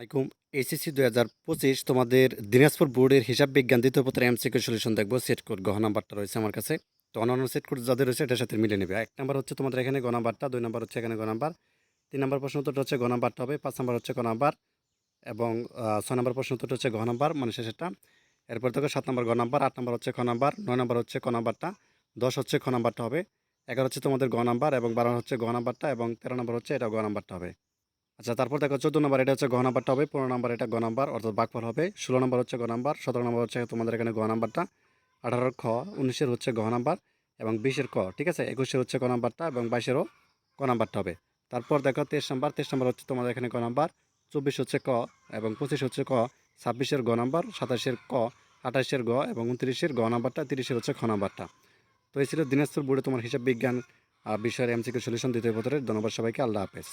আসসালামাইকুম এইচএসসি দুই হাজার পঁচিশ তোমাদের দিনাজপুর বোর্ডের হিসাব বিজ্ঞান দ্বিতীয় পত্রে এমসিকিউ সলিউশন দেখব। সেট কোড গহ নাম্বারটা রয়েছে আমার কাছে। তো অন্যান্য সেট কোড যাদের রয়েছে এটার সাথে মিলে নেবে। এক নাম্বার হচ্ছে তোমাদের এখানে গ নাম্বারটা, দুই নাম্বার হচ্ছে এখানে গ নাম্বার। তিন নাম্বার প্রশ্ন উত্তরটা হচ্ছে গ নাম্বারটা হবে, পাঁচ নাম্বার হচ্ছে গ নাম্বার এবং ছয় নাম্বার প্রশ্ন উত্তরটা হচ্ছে ঘ নাম্বার মানে শেষেরটা। এরপর থেকে সাত নাম্বার গ নাম্বার, আট নাম্বার হচ্ছে খ নাম্বার, নয় নাম্বার হচ্ছে ক নাম্বারটা, দশ হচ্ছে খ নাম্বারটা হবে। এগারো হচ্ছে তোমাদের গ নাম্বার এবং বারো হচ্ছে গ নাম্বারটা এবং তেরো নাম্বার হচ্ছে এটা গ নাম্বারটা হবে। আচ্ছা তারপর দেখো চোদ্দ নম্বর, এটা হচ্ছে গ নাম্বারটা হবে, পনেরো নম্বর এটা গ নাম্বার, অর্থাৎ বাঘফল হবে। ষোলো নম্বর হচ্ছে গ নাম্বার, সতেরো নম্বর হচ্ছে তোমাদের এখানে গ নাম্বারটা, আঠারোর খ, উনিশের হচ্ছে গ নাম্বার এবং বিশের ক, ঠিক আছে? একুশের হচ্ছে ক নাম্বারটা এবং বাইশেরও ক নাম্বারটা হবে। তারপর দেখো তেইশ নাম্বার তেইশ নাম্বার হচ্ছে তোমাদের এখানে ক নাম্বার, চব্বিশ হচ্ছে ক এবং পঁচিশ হচ্ছে ক, ছাব্বিশের গ নাম্বার, সাতাশের ক, আঠাশের গ এবং উনত্রিশের গ নাম্বারটা, তিরিশের হচ্ছে খ নাম্বারটা। তো এই ছিল দিনাজপুর বোর্ডে তোমার হিসাব বিজ্ঞান বিষয়ের এমসিকিউ সলিউশন দ্বিতীয় পত্রের। ধন্যবাদ সবাইকে, আল্লাহ হাফেজ।